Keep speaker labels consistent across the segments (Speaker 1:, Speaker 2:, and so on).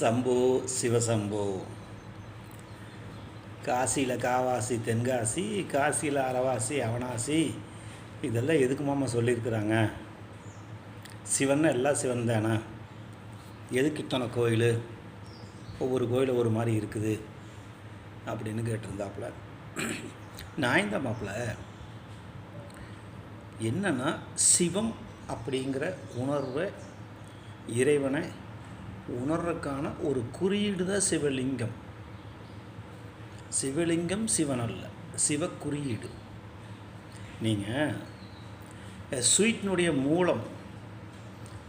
Speaker 1: சம்போ சிவசம்போ காசியில் காவாசி தென்காசி காசியில் அரவாசி அவனாசி இதெல்லாம் எதுக்கு மாமா சொல்லியிருக்கிறாங்க சிவன் எல்லாம் சிவன் தானா எதுக்கு இத்தனை கோயில் ஒவ்வொரு கோயில் ஒரு மாதிரி இருக்குது அப்படின்னு கேட்டிருந்தாப்புல நான் தான் மாப்பிள்ள சிவம் அப்படிங்கிற உணர்வை இறைவனை உணர்றக்கான ஒரு குறியீடு தான் சிவலிங்கம் சிவலிங்கம் சிவன் அல்ல சிவ குறியீடு நீங்கள் ஸ்வீட்னுடைய மூலம்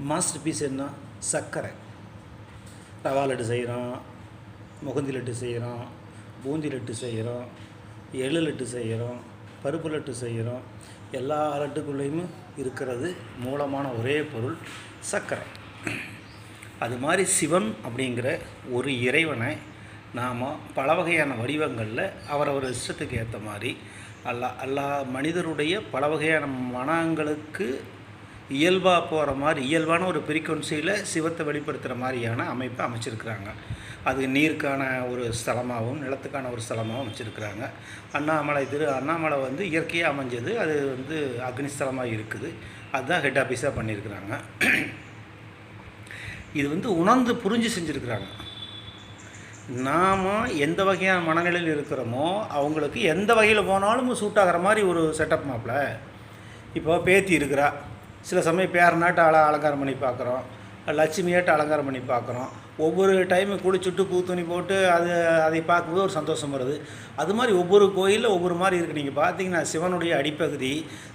Speaker 1: மாஸ்டர் பீஸ் என்ன சர்க்கரை ரவா லட்டு செய்கிறோம் முகந்தி லட்டு செய்கிறோம் பூந்தி லட்டு செய்கிறோம் எள்ளு லட்டு செய்கிறோம் பருப்பு லட்டு செய்கிறோம் எல்லா லட்டுக்குள்ளேயும் இருக்கிறது மூலமான ஒரே பொருள் சர்க்கரை அது மாதிரி சிவன் அப்படிங்கிற ஒரு இறைவனை நாம் பல வகையான வடிவங்களில் அவரவர் இஷ்டத்துக்கு ஏற்ற மாதிரி அல்லா அல்லா மனிதருடைய பல வகையான மனங்களுக்கு இயல்பாக போகிற மாதிரி இயல்பான ஒரு ஃப்ரீக்குவன்சியில் சிவத்தை வெளிப்படுத்துகிற மாதிரியான அமைப்பை அமைச்சிருக்கிறாங்க அது நீருக்கான ஒரு ஸ்தலமாகவும் நிலத்துக்கான ஒரு ஸ்தலமாகவும் அமைச்சிருக்கிறாங்க அண்ணாமலை திரு அண்ணாமலை வந்து இயற்கையாக அமைஞ்சது அது வந்து அக்னிஸ்தலமாக இருக்குது அதுதான் ஹெட் ஆஃபீஸாக பண்ணியிருக்கிறாங்க இது வந்து உணர்ந்து புரிஞ்சு செஞ்சுருக்குறாங்க நாம் எந்த வகையான மனநிலையில் இருக்கிறோமோ அவங்களுக்கு எந்த வகையில் போனாலும் சூட்டாகிற மாதிரி ஒரு செட்டப் மாப்பில் இப்போ பேத்தி இருக்கிறா சில சமயம் பேரநாட்டு ஆள அலங்காரம் பண்ணி பார்க்குறோம் லட்சுமியாட்ட அலங்காரம் பண்ணி பார்க்குறோம் ஒவ்வொரு டைமும் குளிச்சுட்டு பூ துணி போட்டு அது அதை பார்க்கும்போது ஒரு சந்தோஷம் வருது அது மாதிரி ஒவ்வொரு கோயிலில் ஒவ்வொரு மாதிரி இருக்குது நீங்கள் பார்த்தீங்கன்னா சிவனுடைய அடிப்பகுதி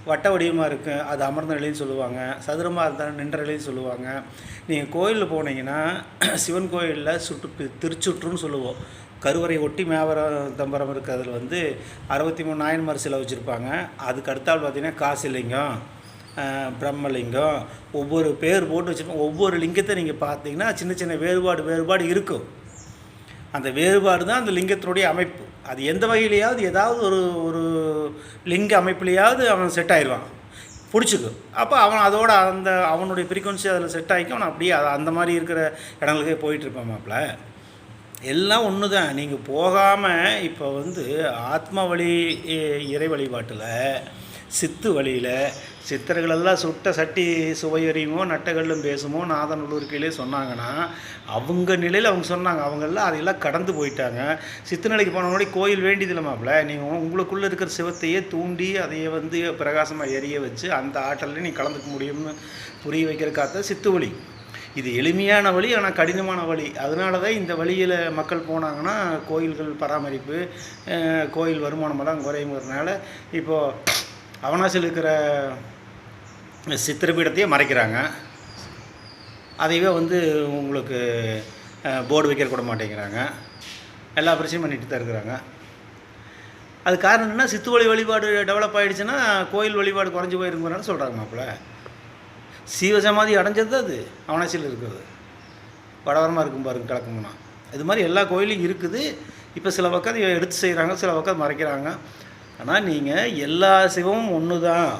Speaker 1: வட்ட வடிவமாக இருக்கும் அது அமர்ந்த நிலைன்னு சொல்லுவாங்க சதுரமாக இருந்தால் நின்ற நிலைன்னு சொல்லுவாங்க நீங்கள் கோயிலில் போனீங்கன்னா சிவன் கோயிலில் சுற்று திருச்சுற்றுன்னு சொல்லுவோம் கருவறை ஒட்டி மேவர தம்பரம் இருக்கிறதுல வந்து அறுபத்தி மூணு நாயன்மார் சிலை வச்சுருப்பாங்க அதுக்கு அடுத்தால் பார்த்திங்கன்னா இல்லைங்க பிரம்மலிங்கம் ஒவ்வொரு பேர் போட்டு வச்சு ஒவ்வொரு லிங்கத்தை நீங்கள் பார்த்தீங்கன்னா சின்ன சின்ன வேறுபாடு வேறுபாடு இருக்கும் அந்த வேறுபாடு தான் அந்த லிங்கத்தினுடைய அமைப்பு அது எந்த வகையிலையாவது ஏதாவது ஒரு ஒரு லிங்க அமைப்புலையாவது அவன் செட் ஆயிடுவான் பிடிச்சிக்கும் அப்போ அவன் அதோட அந்த அவனுடைய ஃப்ரீக்வன்சி அதில் செட் ஆகிக்கும் அவன் அப்படியே அந்த மாதிரி இருக்கிற இடங்களுக்கே போயிட்டுருப்பான் மாப்பிள்ள எல்லாம் ஒன்று தான் நீங்கள் போகாமல் இப்போ வந்து ஆத்ம வழி இறை வழிபாட்டில் சித்து வழியில் சித்தர்களெல்லாம் சுட்ட சட்டி சுவையறியுமோ நட்டகல்லும் பேசுமோ நாதநல்லூர்கிலே சொன்னாங்கன்னா அவங்க நிலையில் அவங்க சொன்னாங்க அவங்கெல்லாம் அதையெல்லாம் கடந்து போயிட்டாங்க சித்து நிலைக்கு போன முன்னாடி கோயில் வேண்டியதில்லை நீங்கள் உங்களுக்குள்ளே இருக்கிற சிவத்தையே தூண்டி அதையே வந்து பிரகாசமாக எரிய வச்சு அந்த ஆட்டலில் நீ கலந்துக்க முடியும்னு புரிய வைக்கிறக்காத சித்து வழி இது எளிமையான வழி ஆனால் கடினமான வழி அதனால தான் இந்த வழியில் மக்கள் போனாங்கன்னா கோயில்கள் பராமரிப்பு கோயில் வருமானமெல்லாம் குறையுங்கிறதுனால இப்போது அவனாசியில் இருக்கிற சித்திரபீடத்தையே மறைக்கிறாங்க அதையவே வந்து உங்களுக்கு போர்டு வைக்க கூட மாட்டேங்கிறாங்க எல்லா பிரச்சனையும் பண்ணிட்டு தான் இருக்கிறாங்க அது காரணம் என்னென்னா வழி வழிபாடு டெவலப் ஆகிடுச்சுன்னா கோயில் வழிபாடு குறைஞ்சி போயிருங்கிறனால சொல்கிறாங்க மாப்பிள்ள சீவசமாதி அடைஞ்சது அது அவனாசியில் இருக்கிறது வடவரமாக இருக்கும் பாருங்க கலக்கம்னா இது மாதிரி எல்லா கோயிலும் இருக்குது இப்போ சில பக்கம் எடுத்து செய்கிறாங்க சில பக்கம் மறைக்கிறாங்க ஆனால் நீங்கள் எல்லா சிவமும் ஒன்று தான்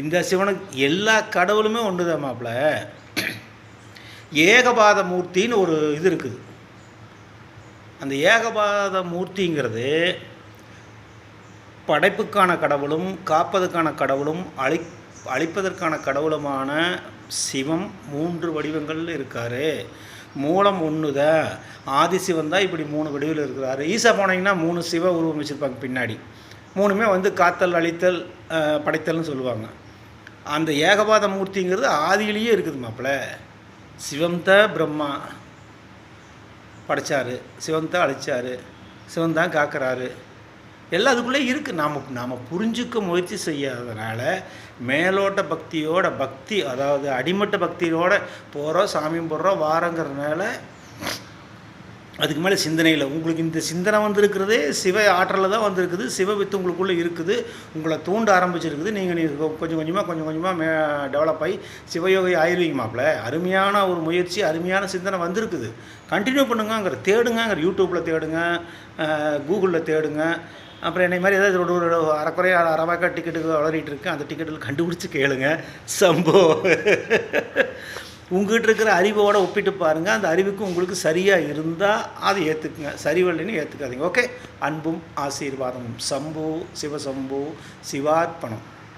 Speaker 1: இந்த சிவனுக்கு எல்லா கடவுளுமே ஒன்று தான் மாப்பிள்ள ஏகபாத மூர்த்தின்னு ஒரு இது இருக்குது அந்த ஏகபாத மூர்த்திங்கிறது படைப்புக்கான கடவுளும் காப்பதற்கான கடவுளும் அழி அழிப்பதற்கான கடவுளுமான சிவம் மூன்று வடிவங்கள் இருக்கார் மூலம் ஒன்று தான் ஆதிசிவன் தான் இப்படி மூணு வடிவில் இருக்கிறாரு ஈசா போனீங்கன்னா மூணு சிவ உருவம் வச்சுருப்பாங்க பின்னாடி மூணுமே வந்து காத்தல் அழித்தல் படைத்தல்னு சொல்லுவாங்க அந்த ஏகபாத மூர்த்திங்கிறது ஆதியிலேயே இருக்குது மாப்பிள்ள சிவந்த பிரம்மா படைத்தார் சிவந்த தான் சிவந்தான் காக்கிறாரு எல்லாம் அதுக்குள்ளே இருக்குது நாம் நாம் புரிஞ்சுக்க முயற்சி செய்யாததுனால மேலோட்ட பக்தியோட பக்தி அதாவது அடிமட்ட பக்தியோட போகிறோம் சாமியும் போடுறோம் வாரங்கிறதுனால அதுக்கு மேலே சிந்தனையில் உங்களுக்கு இந்த சிந்தனை வந்திருக்கிறதே சிவ ஆற்றலில் தான் வந்திருக்குது சிவ வித்து உங்களுக்குள்ளே இருக்குது உங்களை தூண்ட ஆரம்பிச்சிருக்குது நீங்கள் நீ கொஞ்சம் கொஞ்சமாக கொஞ்சம் கொஞ்சமாக மே டெவலப் ஆகி சிவயோகை ஆயுர்வீங்க மாப்பிள்ள அருமையான ஒரு முயற்சி அருமையான சிந்தனை வந்திருக்குது கண்டினியூ பண்ணுங்கங்கிற தேடுங்கிற யூடியூப்பில் தேடுங்க கூகுளில் தேடுங்க அப்புறம் என்னை மாதிரி ஏதாவது ஒரு ஒரு அரைக்குறைய அரை வாக்கா டிக்கெட்டுக்கு வளரிட்டு இருக்கேன் அந்த டிக்கெட்டில் கண்டுபிடிச்சி கேளுங்க சம்போ உங்ககிட்ட இருக்கிற அறிவோடு ஒப்பிட்டு பாருங்கள் அந்த அறிவுக்கு உங்களுக்கு சரியாக இருந்தால் அதை ஏற்றுக்குங்க சரிவல்லைன்னு ஏற்றுக்காதீங்க ஓகே அன்பும் ஆசீர்வாதமும் சம்பு சிவசம்பு சிவார்ப்பணம்